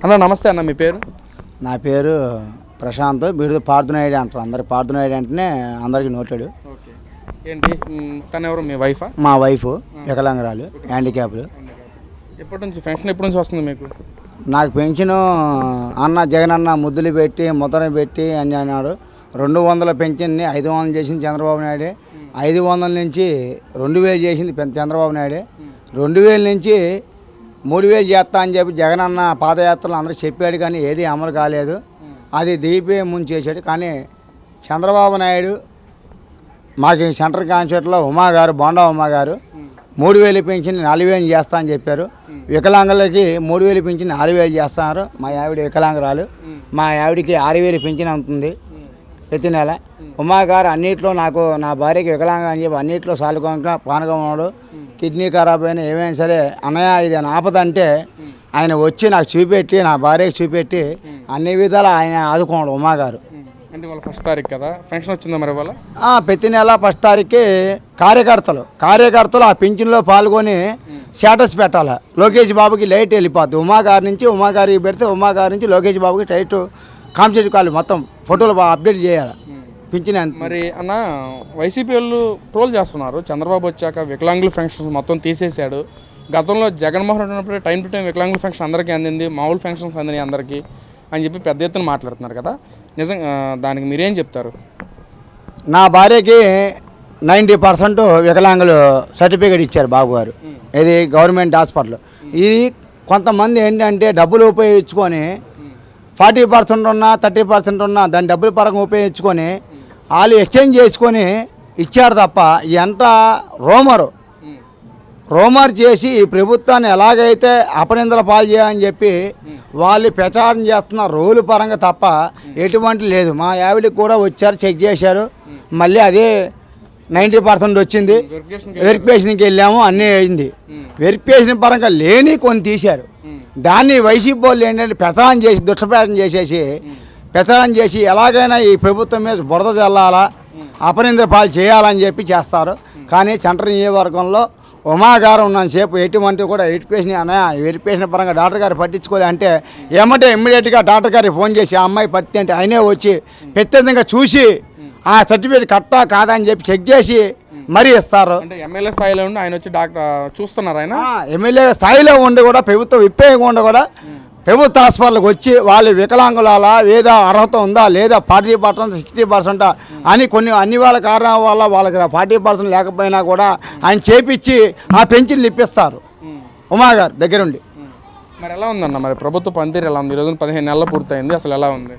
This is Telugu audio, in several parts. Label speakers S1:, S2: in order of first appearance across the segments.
S1: అన్న నమస్తే అన్న మీ పేరు?
S2: నా పేరు ప్రశాంత్. వీడితో పార్థనాయుడు అంటారు. అందరు పార్థనాయుడు అంటేనే అందరికీ నోటాడు
S1: ఏంటి? మ్, తను ఎవరు మీ వైఫా
S2: మా వైఫ్ వికలాంగురాలు హ్యాండిక్యాప్లు
S1: ఎప్పటి నుంచి పెన్షన్ ఎప్పటి నుంచి వస్తుంది మీకు?
S2: నాకు పెన్షను అన్న జగన్ అన్న ముద్దులు పెట్టి ముద్ర పెట్టి అని అన్నాడు రెండు వందల పెన్షన్ని ఐదు వందలు చేసింది చంద్రబాబు నాయుడే. ఐదు వందల నుంచి రెండు వేలు చేసింది చంద్రబాబు నాయుడే. రెండు వేల నుంచి మూడు వేలు చేస్తా అని చెప్పి జగన్ అన్న పాదయాత్రలు అందరూ చెప్పాడు కానీ ఏది అమలు కాలేదు. అది దీపే ముందు చేశాడు. కానీ చంద్రబాబు నాయుడు మాకు సెంటర్ కాన్స్టిట్యూట్లో ఉమా గారు బోండా ఉమా గారు మూడు వేలు పెంచిన నాలుగు వేలు చేస్తా అని చెప్పారు. వికలాంగులకి మూడు వేలు పెంచిన ఆరు వేలు చేస్తున్నారు. మా ఆవిడ వికలాంగురాలు. మా ఆవిడకి ఆరు వేలు పెంచిన ఉంటుంది ప్రతి నెల. ఉమా గారు అన్నిట్లో నాకు నా భార్యకి వికలాంగం అని చెప్పి అన్నిట్లో సాలుకొంక పానకమున్నాడు కిడ్నీ ఖరాబ్ అయినా ఏమైనా సరే అన్నయ్య ఇది ఆపదంటే ఆయన వచ్చి నాకు చూపెట్టి నా భార్యకి చూపెట్టి అన్ని విధాలు ఆయన ఆదుకున్నాడు ఉమా గారు.
S1: మ్, అంటే వాళ్ళ ఫస్ట్ తారీఖు కదా? పెన్షన్ వచ్చిందా మరి వాళ్ళ
S2: ఆ, ప్రతి నెల ఫస్ట్ తారీఖుకి కార్యకర్తలు. కార్యకర్తలు ఆ పింఛన్లో పాల్గొని స్టేటస్ పెట్టాలి. లోకేష్ బాబుకి లైట్ వెళ్ళిపోద్ది. ఉమా గారి నుంచి ఉమా గారికి పెడితే ఉమా గారి నుంచి లోకేష్ బాబుకి టైట్ కాంపిటేటివ్ కాలు మొత్తం ఫోటోలు అప్డేట్ చేయాలి. పింఛన్ ఎంత
S1: మరి అన్న వైసీపీ వాళ్ళు ట్రోల్ చేస్తున్నారు. చంద్రబాబు వచ్చాక వికలాంగుల ఫంక్షన్స్ మొత్తం తీసేశాడు. గతంలో జగన్మోహన్ రెడ్డి ఉన్నప్పుడు టైం టు టైం వికలాంగుల ఫంక్షన్ అందరికీ అందింది మామూలు ఫంక్షన్స్ అందినాయి అందరికీ అని చెప్పి పెద్ద ఎత్తున మాట్లాడుతున్నారు కదా. నిజం ఆ, దానికి మీరేం చెప్తారు?
S2: నా భార్యకి నైంటీ పర్సెంట్ వికలాంగులు సర్టిఫికేట్ ఇచ్చారు బాబు గారు. ఇది గవర్నమెంట్ హాస్పిటల్. ఇది కొంతమంది ఏంటంటే డబ్బులు ఉపయోగించుకొని ఫార్టీ పర్సెంట్ ఉన్నా థర్టీ పర్సెంట్ ఉన్నా దాని డబ్బుల పరంగా ఉపయోగించుకొని వాళ్ళు ఎక్స్చేంజ్ చేసుకొని ఇచ్చారు తప్ప ఎంత రోమరు. రోమర్ చేసి ఈ ప్రభుత్వాన్ని ఎలాగైతే అపనిందల పాలు చేయాలని చెప్పి వాళ్ళు ప్రచారం చేస్తున్న రోలు పరంగా తప్ప ఎటువంటి లేదు. మా ఆవిడకి కూడా వచ్చారు చెక్ చేశారు. మళ్ళీ అదే నైంటీ పర్సెంట్ వచ్చింది.
S1: వెరిఫికేషన్
S2: వెరిఫికేషన్కి వెళ్ళాము అన్నీ అయింది. వెరిఫికేషన్ పరంగా లేని కొన్ని తీశారు. దాన్ని వైసీపీ వాళ్ళు ఏంటంటే ప్రచారం చేసి దుష్టప్రచారం చేసేసి ప్రచారం చేసి ఎలాగైనా ఈ ప్రభుత్వం మీద బురద చల్లాలా అపనింద్ర పాలు చేయాలని చెప్పి చేస్తారు. కానీ సెంటర్ నియోజకవర్గంలో ఉమాగారం ఉన్నంతసేపు ఎటువంటి కూడా వెరిఫికేషన్ అనే వెరిఫికేషన్ పరంగా డాక్టర్ గారు పట్టించుకోలే. అంటే ఏమంటే ఇమ్మీడియట్గా డాక్టర్ గారికి ఫోన్ చేసి ఆ అమ్మాయి పత్తి అంటే ఆయనే వచ్చి ప్రత్యేకంగా చూసి ఆ సర్టిఫికేట్ కరెక్టా కాదా అని చెప్పి చెక్ చేసి మరీ ఇస్తారు.
S1: అంటే ఎమ్మెల్యే స్థాయిలో ఉండి ఆయన వచ్చి డాక్టర్ చూస్తున్నారు ఆయన?
S2: ఎమ్మెల్యే స్థాయిలో ఉండి కూడా ప్రభుత్వం ఇప్పేయకుండా కూడా ప్రభుత్వ హాస్పిటల్కి వచ్చి వాళ్ళు వికలాంగుల లేదా అర్హత ఉందా లేదా ఫార్టీ పర్సెంట్ సిక్స్టీ పర్సెంట్ అని కొన్ని అన్ని వాళ్ళ కారణాల వల్ల వాళ్ళకి ఫార్టీ పర్సెంట్ లేకపోయినా కూడా ఆయన చేపించి ఆ పెన్షన్లు ఇప్పిస్తారు.
S1: ఉమ్,
S2: ఉమా గారు దగ్గరుండి.
S1: మరి ఎలా ఉందన్న మరి ప్రభుత్వ పనితీరు ఎలా ఉంది? ఈరోజు పదిహేను నెలలు పూర్తయింది అసలు ఎలా ఉంది?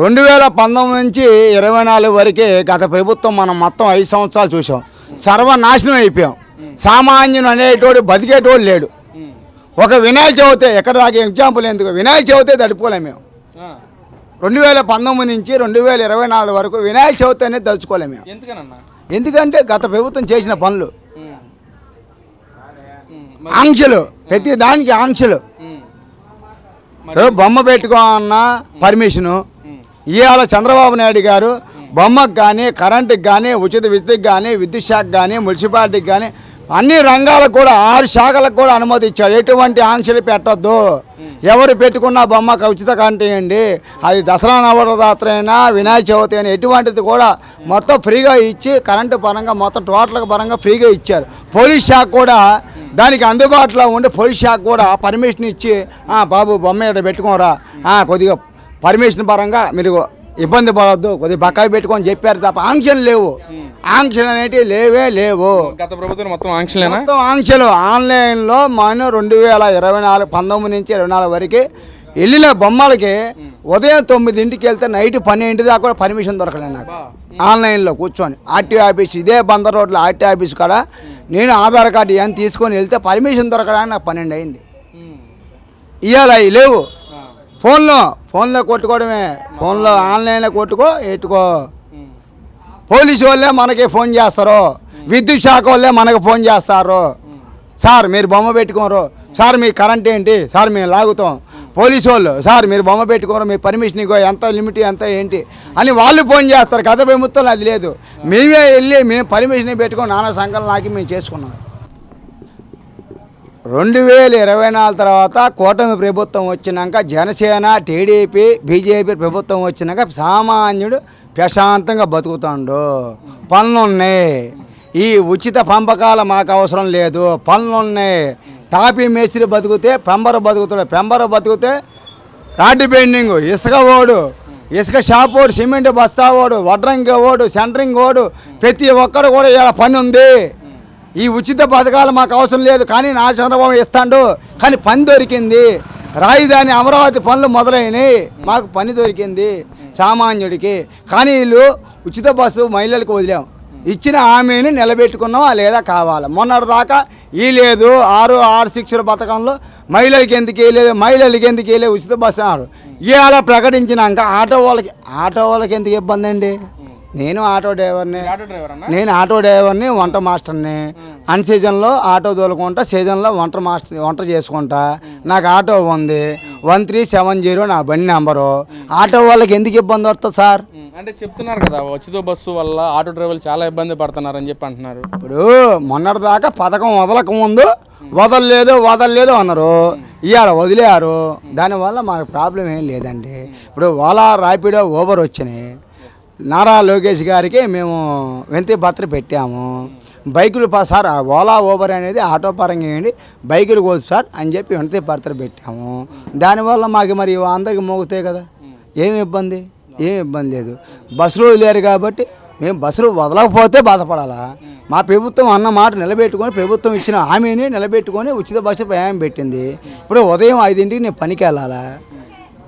S2: రెండు వేల పంతొమ్మిది నుంచి ఇరవై నాలుగు వరకే గత ప్రభుత్వం మనం మొత్తం ఐదు సంవత్సరాలు చూసాం సర్వనాశనం అయిపోయాం. సామాన్యుడు అనేటోడు బతికేటోడు లేడు. ఒక వినాయక చవితి ఎక్కడ దాకా ఎగ్జాంపుల్ ఎందుకు? వినాయక చవితి తడుపుకోలేము మేము. రెండు వేల పంతొమ్మిది నుంచి రెండు వేల ఇరవై నాలుగు వరకు వినాయక చవితి అనేది తలుచుకోలేము మేము. ఎందుకంటే గత ప్రభుత్వం చేసిన పనులు. ఆంక్షలు. ప్రతి దానికి ఆంక్షలు. బొమ్మ పెట్టుకోమన్నా పర్మిషను. ఇవాళ చంద్రబాబు నాయుడు గారు బొమ్మకు కానీ కరెంటుకి కానీ ఉచిత విద్యుత్ కానీ విద్యుత్ శాఖ కానీ మున్సిపాలిటీకి కానీ అన్ని రంగాలకు కూడా ఆరు శాఖలకు కూడా అనుమతి ఇచ్చాడు ఎటువంటి ఆంక్షలు పెట్టొద్దు. ఎవరు పెట్టుకున్న బొమ్మకు ఉచిత ఇవ్వండి అది దసరా నవరాత్రి అయినా వినాయక చవితి అయినా ఎటువంటిది కూడా మొత్తం ఫ్రీగా ఇచ్చి కరెంటు పరంగా మొత్తం టోటల్ పరంగా ఫ్రీగా ఇచ్చారు. పోలీస్ శాఖ కూడా దానికి అందుబాటులో ఉండి పోలీస్ శాఖ కూడా పర్మిషన్ ఇచ్చి "ఆ, బాబు బొమ్మ ఇక్కడ పెట్టుకోరా. కొద్దిగా పర్మిషన్ పరంగా మీరు ఇబ్బంది పడవద్దు కొద్దిగా బకాయి పెట్టుకొని చెప్పారు తప్ప ఆంక్షలు లేవు. ఆంక్షలు అనేటివి లేవే లేవు.
S1: గత ప్రభుత్వం మొత్తం ఆంక్షలేనా?
S2: మొత్తం ఆంక్షలు. ఆన్లైన్లో మన రెండు వేల ఇరవై నాలుగు పంతొమ్మిది నుంచి ఇరవై నాలుగు వరకు వెళ్ళిన బొమ్మలకి ఉదయం తొమ్మిదింటికి వెళ్తే నైట్ పన్నెండు దాకా కూడా పర్మిషన్ దొరకలేదు నాకు. ఆన్లైన్లో కూర్చొని. ఆర్టీ ఆఫీస్ ఇదే బందర్ రోడ్లో ఆర్టీ ఆఫీస్ కాడ నేను ఆధార్ కార్డు ఏం తీసుకొని వెళ్తే పర్మిషన్ దొరకడానికి నాకు పన్నెండు అయింది. ఇవాళ లేవు. ఫోన్లో ఫోన్లో కొట్టుకోవడమే. ఫోన్లో ఆన్లైన్లో కొట్టుకో ఎట్టుకో పోలీసు వాళ్ళే మనకి ఫోన్ చేస్తారు విద్యుత్ శాఖ వాళ్ళే మనకు ఫోన్ చేస్తారు. సార్ మీరు బొమ్మ పెట్టుకోరు. సార్ మీ కరెంట్ ఏంటి? సార్ మేము లాగుతాం. పోలీసు వాళ్ళు సార్ మీరు బొమ్మ పెట్టుకోరు మీ పర్మిషన్ ఇగో ఎంత లిమిట్ ఎంత ఏంటి? అని వాళ్ళు ఫోన్ చేస్తారు. కథ ప్రభుత్వం అది లేదు. మేమే వెళ్ళి మేము పర్మిషన్ పెట్టుకొని నానా సంఘాలు నాకి మేము చేసుకున్నాం. రెండు వేల ఇరవై నాలుగు తర్వాత కూటమి ప్రభుత్వం వచ్చినాక జనసేన టీడీపీ బీజేపీ ప్రభుత్వం వచ్చినాక సామాన్యుడు ప్రశాంతంగా బతుకుతాడు. పనులున్నాయి. ఈ ఉచిత పంపకాలు మాకు అవసరం లేదు. పనులున్నాయి. టాపీ మేస్త్రి బతికితే పెంబర బతుకుతాడు. పెంబర బతికితే రాడ్డు బెండింగ్ ఇసుక ఓడు ఇసుక షాప్ ఓడు సిమెంట్ బస్తా ఓడు వడ్రంగి ఓడు సెంటరింగ్ ఓడు ప్రతి ఒక్కడు కూడా ఇలా పని ఉంది ఈ ఉచిత పథకాలు మాకు అవసరం లేదు కానీ నా చంద్రబాబు ఇస్తాడు. కానీ పని దొరికింది. రాజధాని అమరావతి పనులు మొదలైనవి మాకు పని దొరికింది సామాన్యుడికి. కానీ వీళ్ళు ఉచిత బస్సు మహిళలకు వదిలాం. ఇచ్చిన హామీని నిలబెట్టుకున్నాం లేదా కావాలి? మొన్నటి దాకా ఈ లేదు ఆరు ఆరు శిక్షల పథకంలో మహిళలకి ఎందుకు వేయలేదు మహిళలకి ఎందుకు వేయలేదు ఉచిత బస్సు అన్నారు. ఇవాళ ప్రకటించినాక ఆటో వాళ్ళకి ఆటో వాళ్ళకి ఎందుకు ఇబ్బంది అండి? నేను ఆటో డ్రైవర్ని నేను ఆటో డ్రైవర్ని వంట మాస్టర్ని. అన్ సీజన్లో ఆటో తోలుకుంటా సీజన్లో వంట మాస్టర్ వంట చేసుకుంటా. నాకు ఆటో ఉంది. వన్ త్రీ సెవెన్ జీరో నా బండి నెంబరు. ఆటో వాళ్ళకి ఎందుకు ఇబ్బంది వస్తుంది సార్?
S1: అంటే చెప్తున్నారు కదా ఉచిత బస్సు వల్ల ఆటో డ్రైవర్లు చాలా ఇబ్బంది పడుతున్నారని చెప్పి అంటున్నారు.
S2: ఇప్పుడు మొన్నటి దాకా పథకం వదలక ముందు వదలలేదు వదలలేదు అన్నారు. ఇవాళ వదిలేరు. దానివల్ల మనకు ప్రాబ్లం ఏం లేదండి. ఇప్పుడు ఓలా ర్యాపిడో ఓబర్ వచ్చినాయి. నారా లోకేష్ గారికి మేము వెంతి పత్ర పెట్టాము. బైకులు సార్ ఆ ఓలా ఓబర్ అనేది ఆటో పరంగా ఏంటి బైకులు కోదు సార్ అని చెప్పి వెంతి పత్ర పెట్టాము. దానివల్ల మాకు మరి అందరికి మోగుతాయి కదా. ఏమి ఇబ్బంది? ఏం ఇబ్బంది లేదు. బస్సులు లేరు కాబట్టి మేము బస్సులు వదలకపోతే బాధపడాలా? మా ప్రభుత్వం అన్న మాట నిలబెట్టుకొని ప్రభుత్వం ఇచ్చిన హామీని నిలబెట్టుకొని ఉచిత బస్సు ప్రయాణం పెట్టింది. ఇప్పుడు ఉదయం ఐదింటికి నేను పనికి వెళ్ళాలా?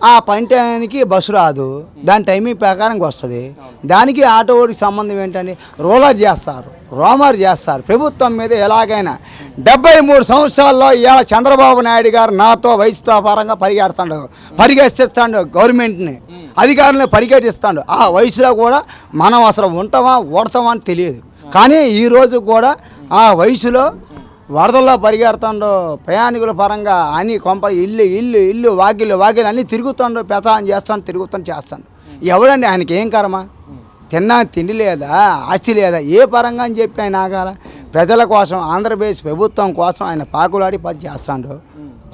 S2: ఆ పని టైంకి బస్సు రాదు. దాని టైమింగ్ ప్రకారంగా వస్తుంది. దానికి ఆటోడికి సంబంధం ఏంటండి రోలర్ చేస్తారు. రోమర్ చేస్తారు. ప్రభుత్వం మీద ఎలాగైనా డెబ్బై మూడు సంవత్సరాల్లో ఇవాళ చంద్రబాబు నాయుడు గారు నాతో వయసుతో పరంగా పరిగెడతాడు. పరిగెత్తిస్తాడు గవర్నమెంట్ని. అధికారులను పరిగెట్టిస్తాడు ఆ వయసులో కూడా మనం అసలు ఉంటామా ఓడతామా అని తెలియదు. కానీ ఈరోజు కూడా ఆ వయసులో వరదల్లో పరిగెడుతుండో ప్రయాణికుల పరంగా అన్ని కొంప ఇల్లు ఇల్లు ఇల్లు వాకిళ్ళు వాకిళ్ళు అన్నీ తిరుగుతుండో పెతాన్ చేస్తాను తిరుగుతాను చేస్తాను. ఎవడండి ఆయనకి ఏం కర్మ? తిన్నా తిండి లేదా? ఆస్తి లేదా? ఏ పరంగా అని చెప్పి ఆయన ఆగాల? ప్రజల కోసం ఆంధ్రప్రదేశ్ ప్రభుత్వం కోసం ఆయన పాకులాడి పని చేస్తాడు.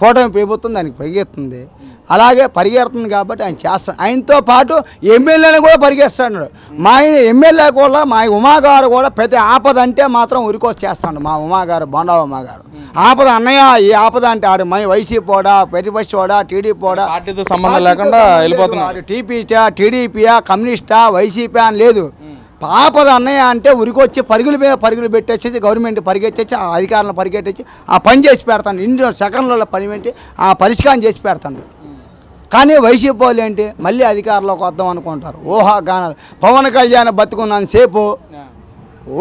S2: కూటమి ప్రభుత్వం దానికి పరిగెత్తుంది. అలాగే పరిగెడుతుంది కాబట్టి ఆయన చేస్తాడు. ఆయనతో పాటు ఎమ్మెల్యేని కూడా పరిగెస్తాడు. మా ఆయన ఎమ్మెల్యే కూడా మా ఉమాగారు కూడా ప్రతి ఆపద అంటే మాత్రం ఉరికొచ్చి చేస్తాడు. మా ఉమాగారు బొండా ఉమాగారు. ఆపద అన్నయ్య ఈ ఆపద అంటే ఆడు మై వైసీపీ పోడా ప్రతిపక్ష పోడా టీడీపీ పోడా.
S1: పార్టీతో సంబంధం లేకుండా వెళ్ళిపోతున్నారు
S2: టీపీటా టీడీపీయా కమ్యూనిస్టా వైసీపీ అని లేదు. ఆపద అన్నయ్య అంటే ఉరికొచ్చి పరుగుల మీద పరుగులు పెట్టేసి గవర్నమెంట్ పరిగెత్తేసి ఆ అధికారులను పరిగెట్టేసి ఆ పని చేసి పెడతాను ఇన్ని సెకండ్లలో పని పెట్టి ఆ పరిష్కారం చేసి పెడతాను కానీ వైసీపీ వాళ్ళు ఏంటి? మళ్ళీ అధికారంలోకి వద్దాం అనుకుంటారు. ఊహా గానాలు పవన్ కళ్యాణ్ బతుకున్నాను సేపు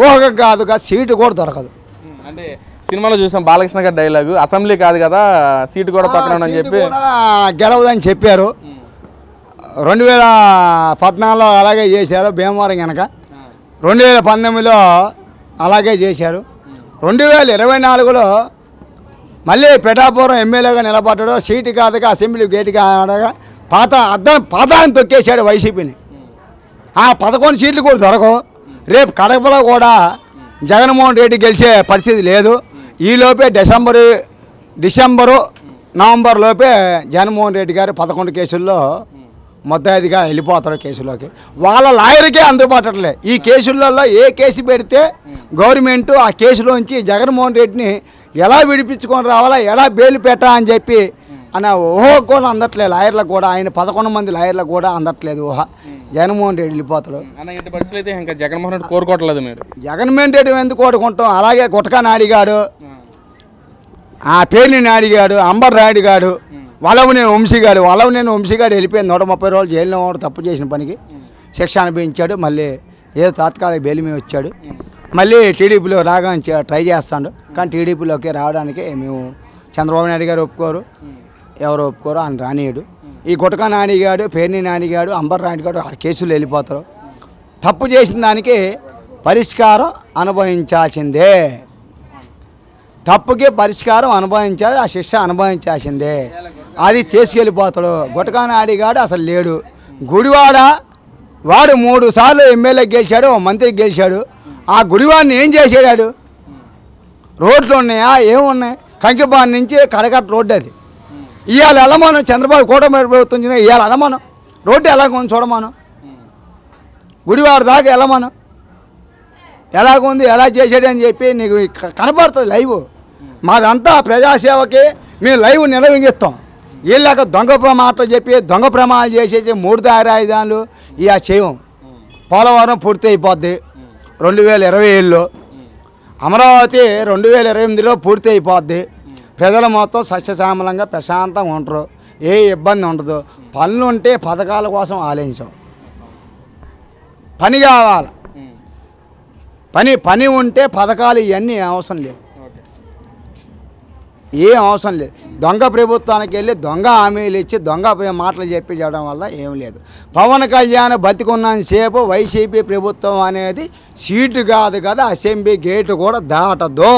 S2: ఊహకు కాదుగా సీటు కూడా దొరకదు.
S1: అంటే సినిమాలో చూసాం బాలకృష్ణ గారి డైలాగు అసెంబ్లీ కాదు కదా సీటు కూడా తొక్కడం అని చెప్పి.
S2: గెలవదని చెప్పారు. రెండు వేల పద్నాలుగులో అలాగే చేశారు భీమవరం కనుక రెండు వేల పంతొమ్మిదిలో అలాగే చేశారు. రెండు వేల ఇరవై నాలుగులో మళ్ళీ పెటాపురం ఎమ్మెల్యేగా నిలబడ్డాడు సీటు కాదుగా అసెంబ్లీ గేటు కాదగా పాత అద్దం పాతాన్ని తొక్కేశాడు వైసీపీని. ఆ పదకొండు సీట్లు కూడా దొరకవు. రేపు కడపలో కూడా జగన్మోహన్ రెడ్డి గెలిచే పరిస్థితి లేదు. ఈలోపే డిసెంబరు డిసెంబరు నవంబర్ లోపే జగన్మోహన్ రెడ్డి గారు పదకొండు కేసుల్లో మొత్తాదిగా వెళ్ళిపోతాడు కేసులోకి. వాళ్ళ లాయర్కే అందుబాటులే. ఈ కేసులలో ఏ కేసు పెడితే గవర్నమెంట్ ఆ కేసులోంచి జగన్మోహన్ రెడ్డిని ఎలా విడిపించుకొని రావాలా ఎలా బెయిల్ పెట్టా అని చెప్పి అన్న ఊహ కూడా అందట్లేదు. లాయర్లకు కూడా ఆయన పదకొండు మంది లాయర్లకు కూడా అందట్లేదు ఊహ. జగన్మోహన్ రెడ్డి వెళ్ళిపోతాడు.
S1: అయితే ఇంకా జగన్మోహన్ రెడ్డి కోరుకోవట్లేదు మీరు.
S2: జగన్మోహన్ రెడ్డి ఎందుకు కోరుకుంటాం? అలాగే గుట్కా నాడిగాడు ఆ పేరుని నాడిగాడు అంబర్ నాయుడుగాడు వలవనేని వంశీగాడు వలవనేని వంశీగాడు వెళ్ళిపోయింది నూట ముప్పై రోజులు జైల్లో తప్పు చేసిన పనికి. శిక్ష అనుభవించాడు మళ్ళీ ఏదో తాత్కాలిక బెయిల్ మీద వచ్చాడు. మళ్ళీ టీడీపీలో రాగానే ట్రై చేస్తాడు. కానీ టీడీపీలోకి రావడానికి మేము చంద్రబాబు నాయుడు గారు ఒప్పుకోరు. ఎవరు ఒప్పుకోరు అని రానియడు. ఈ గుటక నానిగాడు పేర్ని నానిగాడు అంబర్ నాయుడుగాడు ఆ కేసులు వెళ్ళిపోతారు. తప్పు చేసిన దానికి పరిష్కారం అనుభవించాల్సిందే. తప్పుకి పరిష్కారం అనుభవించాలి ఆ శిక్ష అనుభవించాల్సిందే. అది తీసుకెళ్ళిపోతాడు. గుటక నాడిగాడు అసలు లేడు. గుడివాడ వాడు మూడు సార్లు ఎమ్మెల్యే గెలిచాడు ఓ మంత్రి గెలిచాడు. ఆ గుడివాడిని ఏం చేసేడాడు? రోడ్లు ఉన్నాయా? ఏమున్నాయి కంకిబాన్ నుంచి కడకట్ట రోడ్డు అది. ఇవాళ వెళ్ళమాను చంద్రబాబు కూటమి ప్రభుత్వం చెందిన ఇవాళ వెళ్ళమాను రోడ్డు ఎలాగ చూడమాను. గుడివాడ దాకా వెళ్ళమాను ఎలాగుంది ఎలా చేసాడు అని చెప్పి నీకు క- కనపడుతుంది లైవ్. మాదంతా ప్రజాసేవకి మేము లైవ్ నిర్వహిస్తాం వీళ్ళక దొంగ ప్ర- మాటలు చెప్పి దొంగ ప్రమాణాలు చేసేసి మూడు దారి ఆయుధాలు ఇక చేయం. పోలవరం పూర్తి అయిపోద్ది రెండు వేల ఇరవై ఏడులో అమరావతి రెండు వేల ఇరవై ఎనిమిదిలో పూర్తి అయిపోద్ది. ప్రజలు మొత్తం సస్యశ్యామలంగా ప్రశాంతంగా ఉంటారు. ఏ ఇబ్బంది ఉండదు. పనులు ఉంటే పథకాల కోసం ఆలోచించాం. పని కావాలి. పని పని ఉంటే పథకాలు ఇవన్నీ అవసరం లేదు. ఏం అవసరం లేదు. దొంగ ప్రభుత్వానికి వెళ్ళి దొంగ హామీలు ఇచ్చి దొంగ మాటలు చెప్పి చేయడం వల్ల ఏం లేదు. పవన్ కళ్యాణ్ బతికున్నంతసేపు వైసీపీ ప్రభుత్వం అనేది సీటు కాదు కదా అసెంబ్లీ గేటు కూడా దాటదు.